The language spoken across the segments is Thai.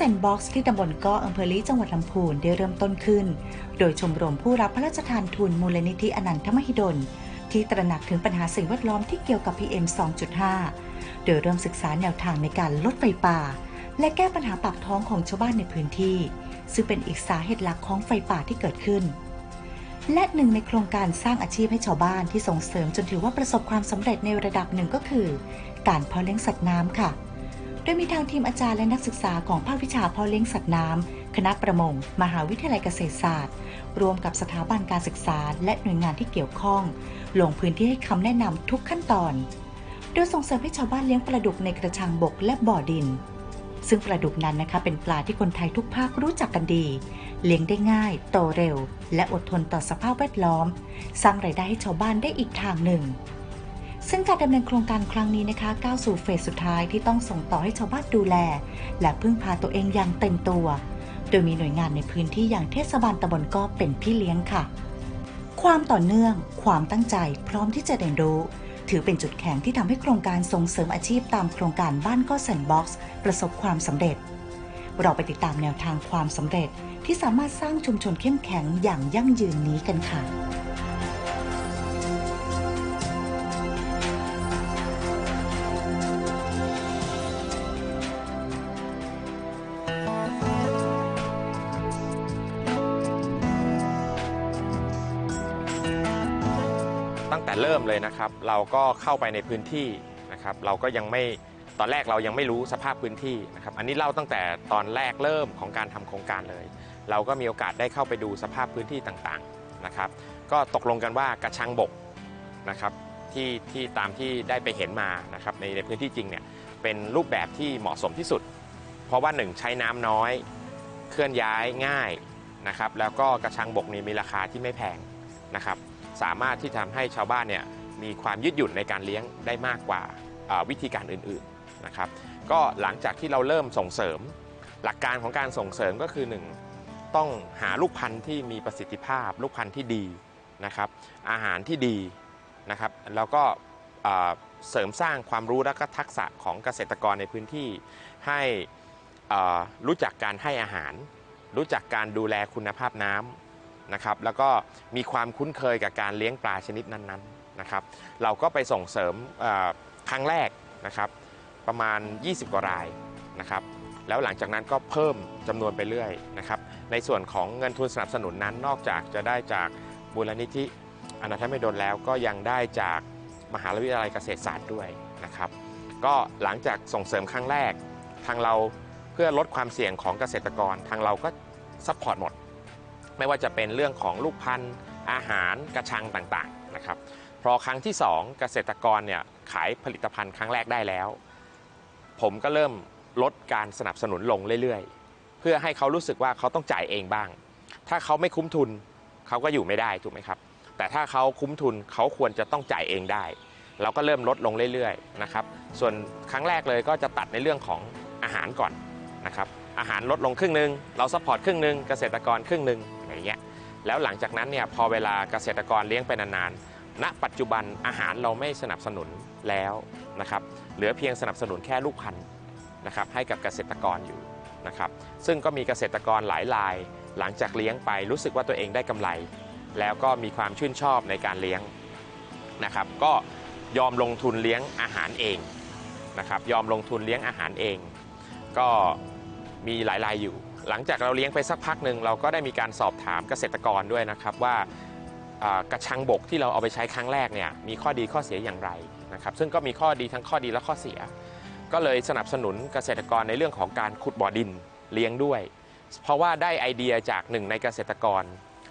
การบ้านก็แซนบ็อกซ์ที่ตำบลก้ออำเภอลีจังหวัดลำพูนได้เริ่มต้นขึ้น โดยชมรมผู้รับพระราชทานทุนมูลนิธิอนันทมหิดล ที่ตระหนักถึงปัญหาสิ่งแวดล้อมที่เกี่ยวกับ PM 2.5 โดยเริ่มศึกษาแนวทางในการลดไฟป่า และแก้ปัญหาปากท้องของชาวบ้านในพื้นที่ ซึ่งเป็นอีกสาเหตุหลักของไฟป่าที่เกิดขึ้น และหนึ่งในโครงการสร้างอาชีพให้ชาวบ้านที่ส่งเสริมจนถือว่าประสบความสำเร็จในระดับหนึ่งก็คือ การเพาะเลี้ยงสัตว์น้ำค่ะ โดยมีทางทีมอาจารย์และนักศึกษาของภาควิชาพาะเลี้ยงสัตว์น้ำ คณะประมง มหาวิทยาลัยเกษตรศาสตร์ รวมกับสถาบันการศึกษา และหน่วยงานที่เกี่ยวข้อง ลงพื้นที่ให้คำแนะนำทุกขั้นตอน โดยส่งเสริมให้ชาวบ้านเลี้ยงปลาดุกในกระชังบกและบ่อดิน ซึ่งปลาดุกนั้นนะคะ เป็นปลาที่คนไทยทุกภาครู้จักกันดี เลี้ยงได้ง่าย โตเร็ว และอดทนต่อสภาพแวดล้อม สร้างรายได้ให้ชาวบ้านได้อีกทางหนึ่ง ซึ่งการดำเนินโครงการครั้งนี้นะคะก้าวสู่เฟสสุดท้ายที่ต้องส่งต่อให้ชาวบ้านดูแล และพึ่งพาตัวเองอย่างเต็มตัว โดยมีหน่วยงานในพื้นที่อย่างเทศบาลตำบลก็เป็นพี่เลี้ยงค่ะ ความต่อเนื่อง ความตั้งใจ พร้อมที่จะเรียนรู้ ถือเป็นจุดแข็งที่ทำให้โครงการส่งเสริมอาชีพตามโครงการบ้านก็แซนบ็อกซ์ประสบความสำเร็จ เราไปติดตามแนวทางความสำเร็จที่สามารถสร้างชุมชนเข้มแข็งอย่างยั่งยืนนี้กันค่ะ เลยนะครับ เราก็เข้าไปในพื้นที่นะครับ เราก็ยังไม่ตอนแรกเรายังไม่รู้สภาพพื้นที่นะครับ อันนี้เล่าตั้งแต่ตอนแรกเริ่มของการทำโครงการเลย เราก็มีโอกาสได้เข้าไปดูสภาพพื้นที่ต่างๆนะครับ ก็ตกลงกันว่ากระชังบกนะครับที่ที่ตามที่ได้ไปเห็นมานะครับในในพื้นที่จริงเนี่ยเป็นรูปแบบที่เหมาะสมที่สุด เพราะว่าหนึ่งใช้น้ำน้อยเคลื่อนย้ายง่ายนะครับ แล้วก็กระชังบกนี่มีราคาที่ไม่แพงนะครับ สามารถที่ทำให้ชาวบ้านเนี่ย มีความยืดหยุ่นในการเลี้ยงได้มากกว่าวิธีการอื่นๆนะครับ ก็หลังจากที่เราเริ่มส่งเสริม หลักการของการส่งเสริมก็คือ 1 ต้องหาลูกพันธุ์ที่มีประสิทธิภาพ ลูกพันธุ์ที่ดีนะครับ อาหารที่ดีนะครับแล้วก็เสริมสร้างความรู้และก็ทักษะของเกษตรกรในพื้นที่ ให้รู้จักการให้อาหาร รู้จักการดูแลคุณภาพน้ำนะครับแล้วก็มีความคุ้นเคยกับการเลี้ยงปลาชนิดนั้นๆ นะครับเราก็ไปส่งเสริมครั้งแรกนะครับประมาณ 20 กว่ารายนะครับแล้วหลังจากนั้นก็เพิ่มจำนวนไปเรื่อยนะครับในส่วนของเงินทุนสนับสนุนนั้นนอกจากจะได้จากมูลนิธิอนาถมิดลแล้วก็ยังได้จากมหาวิทยาลัยเกษตรศาสตร์ด้วยนะครับก็หลังจากส่งเสริมครั้งแรก ทางเราเพื่อลดความเสี่ยงของเกษตรกร ทางเราก็ซัพพอร์ตหมด ไม่ว่าจะเป็นเรื่องของลูกพันธุ์อาหารกระชังต่างๆนะครับ พอครั้งที่ 2 เกษตรกรเนี่ยขายผลิตภัณฑ์ครั้งแรกได้แล้ว ผมก็เริ่มลดการสนับสนุนลงเรื่อยๆ เพื่อให้เขารู้สึกว่าเขาต้องจ่ายเองบ้าง ถ้าเขาไม่คุ้มทุนเขาก็อยู่ไม่ได้ถูกไหมครับ แต่ถ้าเขาคุ้มทุนเขาควรจะต้องจ่ายเองได้ เราก็เริ่มลดลงเรื่อยๆนะครับส่วนครั้งแรกเลยก็จะตัดในเรื่องของอาหารก่อนนะครับอาหารลดลงครึ่งหนึ่งเราซัพพอร์ตครึ่งหนึ่งเกษตรกรครึ่งหนึ่งอย่างเงี้ยแล้วหลังจากนั้นเนี่ยพอเวลาเกษตรกรเลี้ยงไปนานๆ ณปัจจุบันอาหารเราไม่สนับสนุนแล้วนะครับเหลือเพียงสนับสนุนแค่ลูกพันธุ์นะครับให้กับเกษตรกรอยู่นะครับซึ่งก็มีเกษตรกรหลายราย หลังจากเลี้ยงไปรู้สึกว่าตัวเองได้กำไร แล้วก็มีความชื่นชอบในการเลี้ยงนะครับก็ยอมลงทุนเลี้ยงอาหารเองนะครับยอมลงทุนเลี้ยงอาหารเอง ก็มีหลายรายอยู่ หลังจากเราเลี้ยงไปสักพักหนึ่งเราก็ได้มีการสอบถามเกษตรกรด้วยนะครับว่าอ่า กระชังบกที่เราเอาไปใช้ครั้งแรกเนี่ยมีข้อดีข้อเสียอย่างไรนะครับซึ่งก็มีข้อดีทั้งข้อดีและข้อเสีย ก็เลยสนับสนุนเกษตรกรในเรื่องของการขุดบ่อดินเลี้ยงด้วย เพราะว่าได้ไอเดียจากหนึ่งในเกษตรกร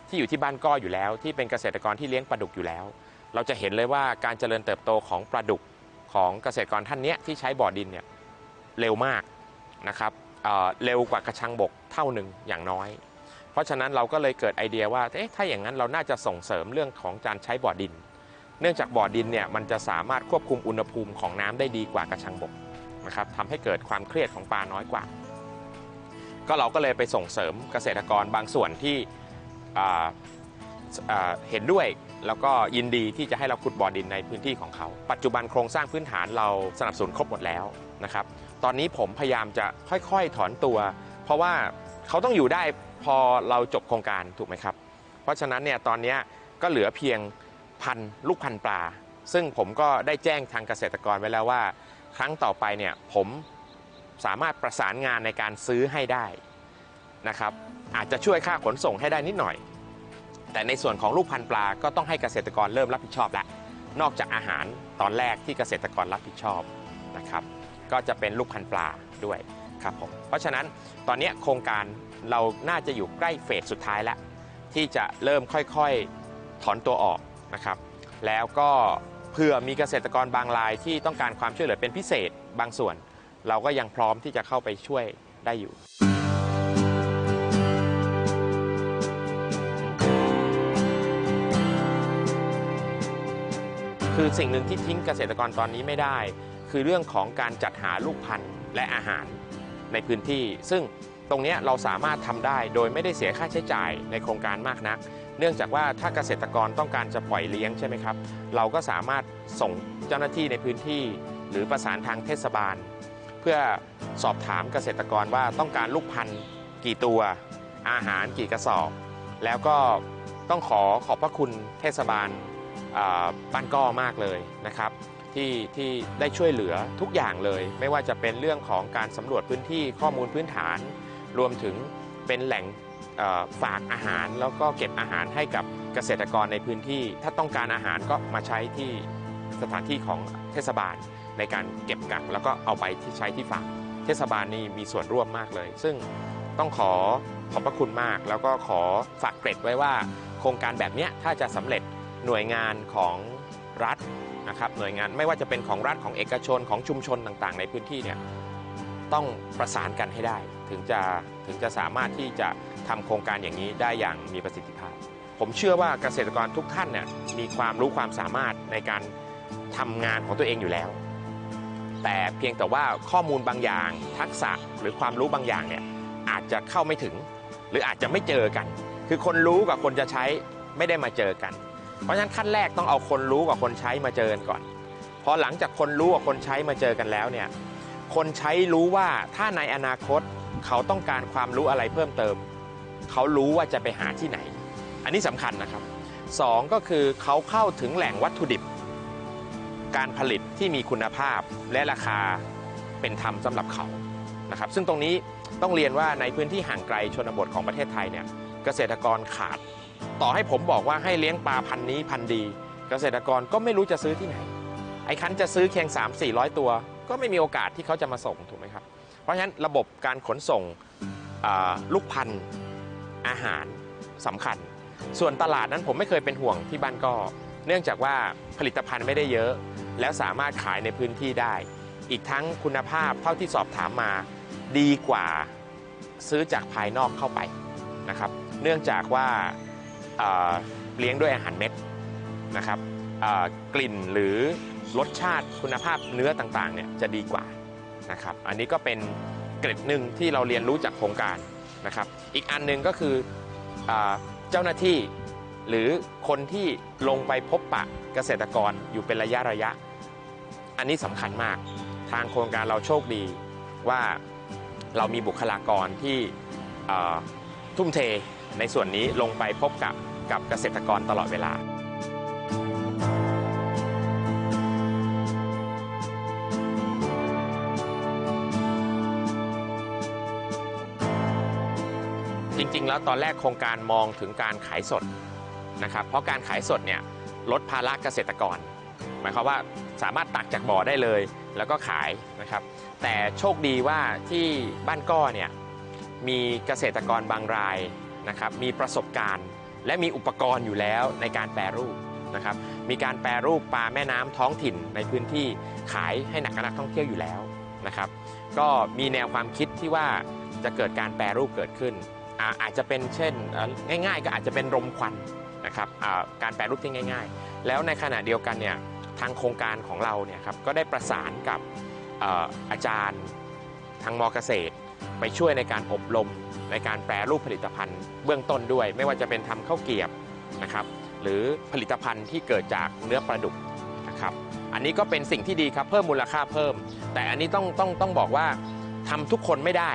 ที่อยู่ที่บ้านก้ออยู่แล้ว ที่เป็นเกษตรกรที่เลี้ยงปลาดุกอยู่แล้ว เราจะเห็นเลยว่าการเจริญเติบโตของปลาดุกของเกษตรกรท่านเนี้ยที่ใช้บ่อดินเนี่ยเร็วมากนะครับเเร็วกว่ากระชังบกเท่าหนึ่งอย่างน้อย ราะฉะนั้นเราก็เลยเกิดไอเดียว่าเอ๊ะถ้าอย่างนั้นเราน่าจะส่งเสริมเรื่องของการใช้บ่อดิน เนื่องจากบ่อดินเนี่ยมันจะสามารถควบคุมอุณหภูมิของน้ำได้ดีกว่ากระชังบกนะครับทำให้เกิดความเครียดของปลาน้อยกว่า ก็เราก็เลยไปส่งเสริมเกษตรกรบางส่วนที่เห็นด้วยแล้วก็ยินดีที่จะให้เราขุดบ่อดินในพื้นที่ของเขา ปัจจุบันโครงสร้างพื้นฐานเราสนับสนุนครบหมดแล้วนะครับ ตอนนี้ผมพยายามจะค่อยๆถอนตัว เพราะว่า เขาต้องอยู่ได้พอเราจบโครงการถูกไหมครับ เพราะฉะนั้นเนี่ยตอนนี้ก็เหลือเพียงพันลูกพันปลา ซึ่งผมก็ได้แจ้งทางเกษตรกรไว้แล้วว่า ครั้งต่อไปเนี่ยผมสามารถประสานงานในการซื้อให้ได้นะครับ อาจจะช่วยค่าขนส่งให้ได้นิดหน่อย แต่ในส่วนของลูกพันปลาก็ต้องให้เกษตรกรเริ่มรับผิดชอบแล้วนอกจากอาหารตอนแรกที่เกษตรกรรับผิดชอบนะครับ ก็จะเป็นลูกพันปลาด้วย ครับผมเพราะฉะนั้นตอนนี้โครงการเราน่าจะอยู่ใกล้เฟสสุดท้ายแล้ว ที่จะเริ่มค่อยๆถอนตัวออกนะครับ แล้วก็เผื่อมีเกษตรกรบางรายที่ต้องการความช่วยเหลือเป็นพิเศษบางส่วน เราก็ยังพร้อมที่จะเข้าไปช่วยได้อยู่คือสิ่งหนึ่งที่ทิ้งเกษตรกรตอนนี้ไม่ได้ คือเรื่องของการจัดหาลูกพันธุ์และอาหาร ในพื้นที่ ซึ่งตรงนี้เราสามารถทำได้โดยไม่ได้เสียค่าใช้จ่ายในโครงการมากนัก เนื่องจากว่าถ้าเกษตรกรต้องการจะปล่อยเลี้ยงใช่ไหมครับ เราก็สามารถส่งเจ้าหน้าที่ในพื้นที่ หรือประสานทางเทศบาล เพื่อสอบถามเกษตรกรว่าต้องการลูกพันธุ์กี่ตัว อาหารกี่กระสอบ แล้วก็ต้องขอขอบพระคุณเทศบาลบ้านก้อมากเลยนะครับ ที่ที่ได้ช่วยเหลือทุกอย่างเลย ไม่ว่าจะเป็นเรื่องของการสำรวจพื้นที่ข้อมูลพื้นฐาน รวมถึงเป็นแหล่งฝากอาหารแล้วก็เก็บอาหารให้กับเกษตรกรในพื้นที่ ถ้าต้องการอาหารก็มาใช้ที่สถานที่ของเทศบาลในการเก็บกัก แล้วก็เอาไปที่ใช้ที่ฝากเทศบาลนี่มีส่วนร่วมมากเลย ซึ่งต้องขอขอบพระคุณมาก แล้วก็ขอฝากเกร็ดไว้ว่า โครงการแบบนี้ถ้าจะสำเร็จหน่วยงานของรัฐ นะครับหน่วยงานไม่ว่าจะเป็นของรัฐของเอกชนของชุมชนต่างๆ ในพื้นที่เนี่ยต้องประสานกันให้ได้ ถึงจะถึงจะสามารถที่จะทำโครงการอย่างนี้ได้อย่างมีประสิทธิภาพ ผมเชื่อว่าเกษตรกรทุกท่านเนี่ยมีความรู้ความสามารถในการทำงานของตัวเองอยู่แล้ว แต่เพียงแต่ว่าข้อมูลบางอย่าง ทักษะหรือความรู้บางอย่างเนี่ยอาจจะเข้าไม่ถึง หรืออาจจะไม่เจอกัน คือคนรู้กับคนจะใช้ไม่ได้มาเจอกัน เพราะฉะนั้นขั้นแรกต้องเอาคนรู้กับคนใช้มาเจอกันก่อนพอหลังจากคนรู้กับคนใช้มาเจอกันแล้วเนี่ยคนใช้รู้ว่าถ้าในอนาคตเขาต้องการความรู้อะไรเพิ่มเติม เขารู้ว่าจะไปหาที่ไหน อันนี้สำคัญนะครับสองก็คือเขาเข้าถึงแหล่งวัตถุดิบ การผลิตที่มีคุณภาพและราคาเป็นธรรมสำหรับเขานะครับซึ่งตรงนี้ต้องเรียนว่าในพื้นที่ห่างไกลชนบทของประเทศไทยเนี่ยเกษตรกรขาด ต่อให้ผมบอกว่าให้เลี้ยงปลาพันนี้พันดี เกษตรกรก็ไม่รู้จะซื้อที่ไหน ไอ้คันจะซื้อเคียง 3 4 0 0 ตัว ก็ไม่มีโอกาสที่เขาจะมาส่งถูกไหมครับ เพราะฉะนั้นระบบการขนส่งลูกพันธุ์อาหารสำคัญ ส่วนตลาดนั้นผมไม่เคยเป็นห่วงที่บ้านก็เนื่องจากว่าผลิตภัณฑ์ไม่ได้เยอะ แล้วสามารถขายในพื้นที่ได้ อีกทั้งคุณภาพเท่าที่สอบถามมาดีกว่าซื้อจากภายนอกเข้าไปนะครับ เนื่องจากว่า เเลี้ยงด้วยอาหารเม็ดนะครับกลิ่นหรือรสชาติคุณภาพเนื้อต่างๆเนี่ยจะดีกว่านะครับอันนี้ก็เป็นเกร็ดหนึ่งที่เราเรียนรู้จากโครงการนะครับ อีกอันหนึ่งก็คืออเจ้าหน้าที่หรือคนที่ลงไปพบปะเกษตรกรอยู่เป็นระยะระยะ อันนี้สำคัญมาก ทางโครงการเราโชคดีว่าเรามีบุคลากรที่ทุ่มเทในส่วนนี้ลงไปพบกับ กับเกษตรกรตลอดเวลา จริง ๆ แล้วตอนแรกโครงการมองถึงการขายสดนะครับ เพราะการขายสดเนี่ยลดภาระเกษตรกร หมายความว่าสามารถตักจากบ่อได้เลย แล้วก็ขายนะครับ แต่โชคดีว่าที่บ้านก้อเนี่ยมีเกษตรกรบางรายนะครับมีประสบการณ์ และมีอุปกรณ์อยู่แล้วในการแปรรูปนะครับ มีการแปรรูปปลาแม่น้ำท้องถิ่นในพื้นที่ขายให้หนักนักท่องเที่ยวอยู่แล้วนะครับ ก็มีแนวความคิดที่ว่าจะเกิดการแปรรูปเกิดขึ้น อาจจะเป็นเช่นง่าย ๆ ก็อาจจะเป็นรมควันนะครับการแปรรูปที่ง่าย ๆ แล้วในขณะเดียวกันเนี่ยทางโครงการของเราเนี่ยครับก็ได้ประสานกับเอ่ออาจารย์ทางมเกษตร ไปช่วยในการอบรม ในการแปรรูปผลิตภัณฑ์เบื้องต้นด้วย ไม่ว่าจะเป็นทำข้าวเกียบนะครับหรือผลิตภัณฑ์ที่เกิดจากเนื้อปลาดุกนะครับอันนี้ก็เป็นสิ่งที่ดีครับเพิ่มมูลค่าเพิ่ม แต่อันนี้ต้องต้องต้องบอกว่าทำทุกคนไม่ได้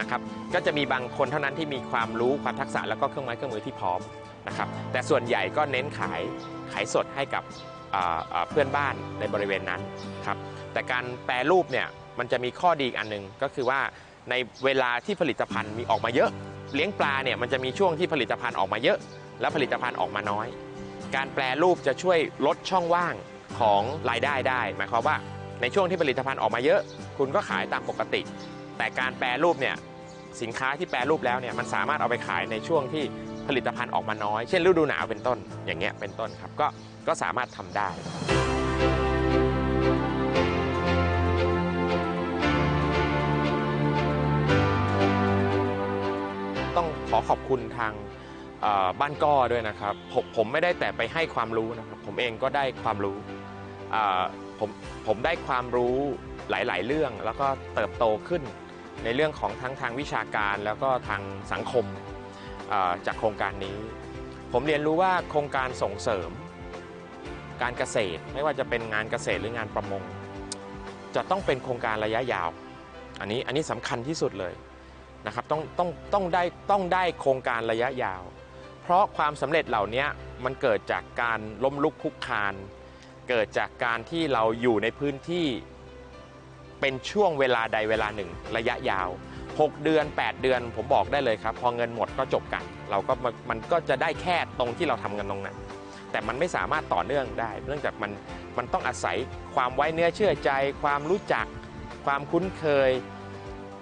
นะครับก็จะมีบางคนเท่านั้นที่มีความรู้ความทักษะแล้วก็เครื่องไม้เครื่องมือที่พร้อมนะครับแต่ส่วนใหญ่ก็เน้นขายขายสดให้กับเพื่อนบ้านในบริเวณนั้นครับแต่การแปรรูปเนี่ยมันจะมีข้อดีอีกอันหนึงก็คือว่า ในเวลาที่ผลิตภัณฑ์มีออกมาเยอะ เลี้ยงปลาเนี่ยมันจะมีช่วงที่ผลิตภัณฑ์ออกมาเยอะ แล้วผลิตภัณฑ์ออกมาน้อย การแปรรูปจะช่วยลดช่องว่างของรายได้ได้ หมายความว่าในช่วงที่ผลิตภัณฑ์ออกมาเยอะ คุณก็ขายตามปกติ แต่การแปรรูปเนี่ยสินค้าที่แปรรูปแล้วเนี่ยมันสามารถเอาไปขายในช่วงที่ผลิตภัณฑ์ออกมาน้อย เช่นฤดูหนาวเป็นต้นอย่างเงี้ยเป็นต้นครับก็ก็สามารถทำได้ ขอขอบคุณทางบ้านก้อด้วยนะครับผมผมไม่ได้แต่ไปให้ความรู้นะครับผมเองก็ได้ความรู้ผมผมได้ความรู้หลาย ๆ เรื่องแล้วก็เติบโตขึ้นในเรื่องของทั้งทางวิชาการแล้วก็ทางสังคมจากโครงการนี้ ผมเรียนรู้ว่าโครงการส่งเสริม การเกษตรไม่ว่าจะเป็นงานเกษตรหรืองานประมง จะต้องเป็นโครงการระยะยาว อันนี้อันนี้สำคัญที่สุดเลย นะครับต้องต้องต้องได้ต้องได้โครงการระยะยาว เพราะความสำเร็จเหล่านี้มันเกิดจากการล้มลุกคลุกคลาน เกิดจากการที่เราอยู่ในพื้นที่เป็นช่วงเวลาใดเวลาหนึ่งระยะยาว 6 เดือน 8 เดือนผมบอกได้เลยครับ พอเงินหมดก็จบกัน เราก็มันมันก็จะได้แค่ตรงที่เราทำกันตรงนั้น แต่มันไม่สามารถต่อเนื่องได้ เนื่องจากมันมันต้องอาศัยความไว้เนื้อเชื่อใจ ความรู้จัก ความคุ้นเคย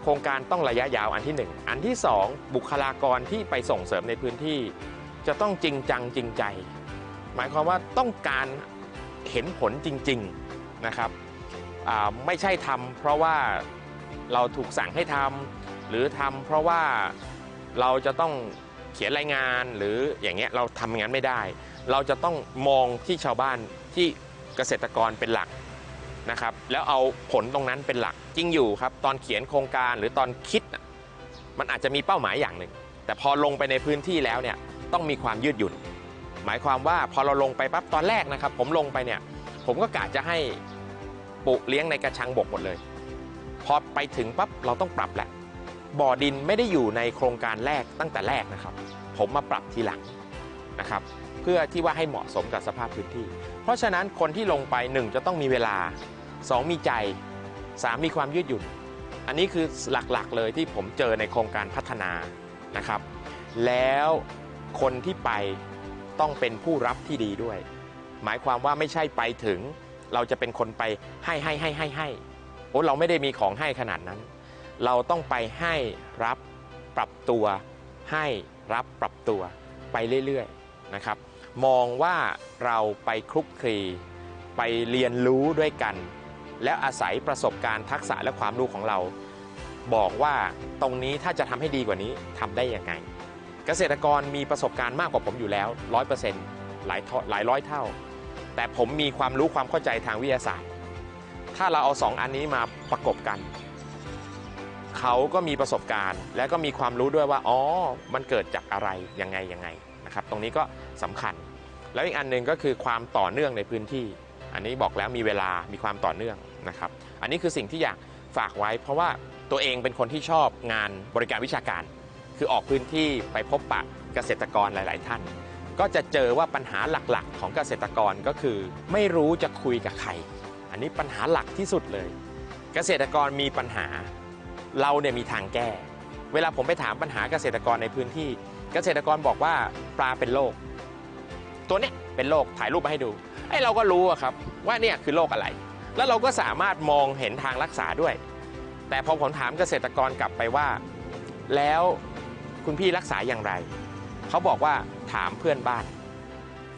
ครงการต้องระยะยาวอันที่ 1 อันที่ 2 บุคลากรที่ไปส่งเสริมในพื้นที่ จะต้องจริงจังจริงใจ หมายความว่าต้องการเห็นผลจริง ๆนะครับไม่ใช่ทำเพราะว่าเราถูกสั่งให้ทำหรือทำเพราะว่าเราจะต้องเขียนรายงานหรืออย่างเงี้ยเราทำอย่างนั้นไม่ได้ เราจะต้องมองที่ชาวบ้านที่เกษตรกรเป็นหลัก นะครับแล้วเอาผลตรงนั้นเป็นหลักจริงอยู่ครับ ตอนเขียนโครงการหรือตอนคิด มันอาจจะมีเป้าหมายอย่างหนึ่ง แต่พอลงไปในพื้นที่แล้วเนี่ยต้องมีความยืดหยุ่น หมายความว่าพอเราลงไปปั๊บตอนแรกนะครับ ผมลงไปเนี่ยผมก็กะจะให้ปลูกเลี้ยงในกระชังบกหมดเลย พอไปถึงปั๊บเราต้องปรับแหละบ่อดินไม่ได้อยู่ในโครงการแรกตั้งแต่แรกนะครับ ผมมาปรับทีหลังนะครับเพื่อที่ว่าให้เหมาะสมกับสภาพพื้นที่ เพราะฉะนั้นคนที่ลงไปหนึ่งจะต้องมีเวลา 2 มีใจ 3 มีความยืดหยุ่น อันนี้คือหลักๆเลยที่ผมเจอในโครงการพัฒนานะครับ แล้วคนที่ไปต้องเป็นผู้รับที่ดีด้วย หมายความว่าไม่ใช่ไปถึง เราจะเป็นคนไปให้ให้ให้ให้ให้โอ้เราไม่ได้มีของให้ขนาดนั้น เราต้องไปให้รับปรับตัว ให้รับปรับตัวไปเรื่อยๆนะครับ มองว่าเราไปคลุกคลีไปเรียนรู้ด้วยกัน แล้วอาศัยประสบการณ์ทักษะและความรู้ของเรา บอกว่าตรงนี้ถ้าจะทำให้ดีกว่านี้ทำได้ยังไง เกษตรกรมีประสบการณ์มากกว่าผมอยู่แล้ว100%หลายเท่ายหลายร้อยเท่า แต่ผมมีความรู้ความเข้าใจทางวิทยาศาสตร์ ถ้าเราเอาสองอันนี้มาประกบกัน เขาก็มีประสบการณ์ และก็มีความรู้ด้วยว่าอ๋อมันเกิดจากอะไรยังไงยังไงนะครับ ตรงนี้ก็สำคัญ แล้วอีกอันหนึ่งก็คือความต่อเนื่องในพื้นที่ อันนี้บอกแล้วมีเวลามีความต่อเนื่อง นะครับอันนี้คือสิ่งที่อยากฝากไว้เพราะว่าตัวเองเป็นคนที่ชอบงานบริการวิชาการ คือออกพื้นที่ไปพบปะเกษตรกรหลาย ๆ ท่าน ก็จะเจอว่าปัญหาหลัก ๆ ของเกษตรกรก็คือ ไม่รู้จะคุยกับใคร อันนี้ปัญหาหลักที่สุดเลย เกษตรกรมีปัญหา เราเนี่ยมีทางแก้ เวลาผมไปถามปัญหาเกษตรกรในพื้นที่ เกษตรกรบอกว่าปลาเป็นโรคตัวเนี้ยเป็นโรคถ่ายรูปมาให้ดูไอ้เราก็รู้ครับว่าเนี่ยคือโรคอะไร แล้วเราก็สามารถมองเห็นทางรักษาด้วย แต่พอผมถามเกษตรกรกลับไปว่า แล้วคุณพี่รักษาอย่างไร เขาบอกว่าถามเพื่อนบ้าน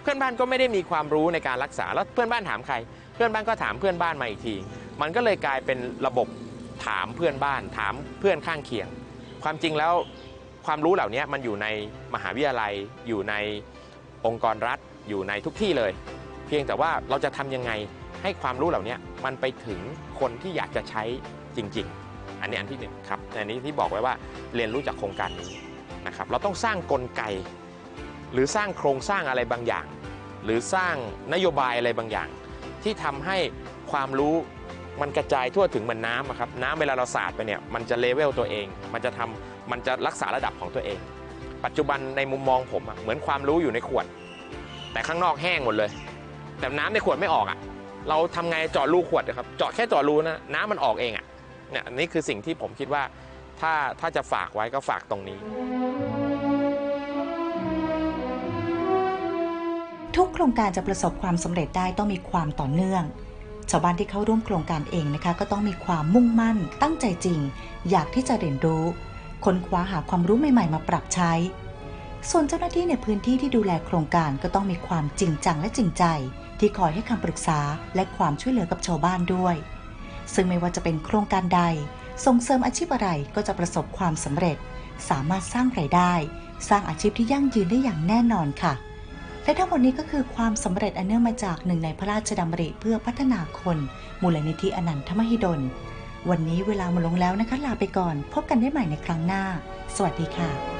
เพื่อนบ้านก็ไม่ได้มีความรู้ในการรักษาแล้วเพื่อนบ้านถามใคร เพื่อนบ้านก็ถามเพื่อนบ้านมาอีกที มันก็เลยกลายเป็นระบบถามเพื่อนบ้าน ถามเพื่อนข้างเคียง ความจริงแล้วความรู้เหล่านี้มันอยู่ในมหาวิทยาลัยอยู่ในองค์กรรัฐอยู่ในทุกที่เลย เพียงแต่ว่าเราจะทำยังไงให้ความรู้เหล่านี้ มันไปถึงคนที่อยากจะใช้จริง ๆ อันนี้อันที่หนึ่งครับแต่อันนี้ที่บอกไว้ว่าเรียนรู้จากโครงการนี้นะครับเราต้องสร้างกลไก หรือสร้างโครงสร้างอะไรบางอย่าง หรือสร้างนโยบายอะไรบางอย่าง ที่ทำให้ความรู้มันกระจายทั่วถึงเหมือนน้ำครับน้ำเวลาเราสาดไปเนี่ยมันจะเลเวลตัวเอง มันจะทำมันจะรักษาระดับของตัวเอง ปัจจุบันในมุมมองผมเหมือนความรู้อยู่ในขวด แต่ข้างนอกแห้งหมดเลย แต่น้ำในขวดไม่ออกอะ เราทำไงเจาะรูขวดนะครับเจาะแค่เจาะรูนะน้ำมันออกเองอะเนี่ยนี่คือสิ่งที่ผมคิดว่าถ้าถ้าจะฝากไว้ก็ฝากตรงนี้ ทุกโครงการจะประสบความสำเร็จได้ต้องมีความต่อเนื่อง ชาวบ้านที่เข้าร่วมโครงการเองนะคะ ก็ต้องมีความมุ่งมั่น ตั้งใจจริง อยากที่จะเรียนรู้ค้นคว้าหาความรู้ใหม่ ๆ มาปรับใช้ ส่วนเจ้าหน้าที่ในพื้นที่ที่ดูแลโครงการก็ต้องมีความจริงจังและจริงใจ ที่คอยให้คำปรึกษาและความช่วยเหลือกับชาวบ้านด้วย ซึ่งไม่ว่าจะเป็นโครงการใด ส่งเสริมอาชีพอะไรก็จะประสบความสำเร็จ สามารถสร้างไรายได้ สร้างอาชีพที่ยั่งยืนได้อย่างแน่นอนค่ะ และทั้งหมดนี้ก็คือความสำเร็จอันเนื่องมาจากหนึ่งในพระราชดำริเพื่อพัฒนาคน มูลนิธิอนันทมหิดล วันนี้เวลาหมดลงแล้วนะคะลาไปก่อน พบกันได้ใหม่ในครั้งหน้า สวัสดีค่ะ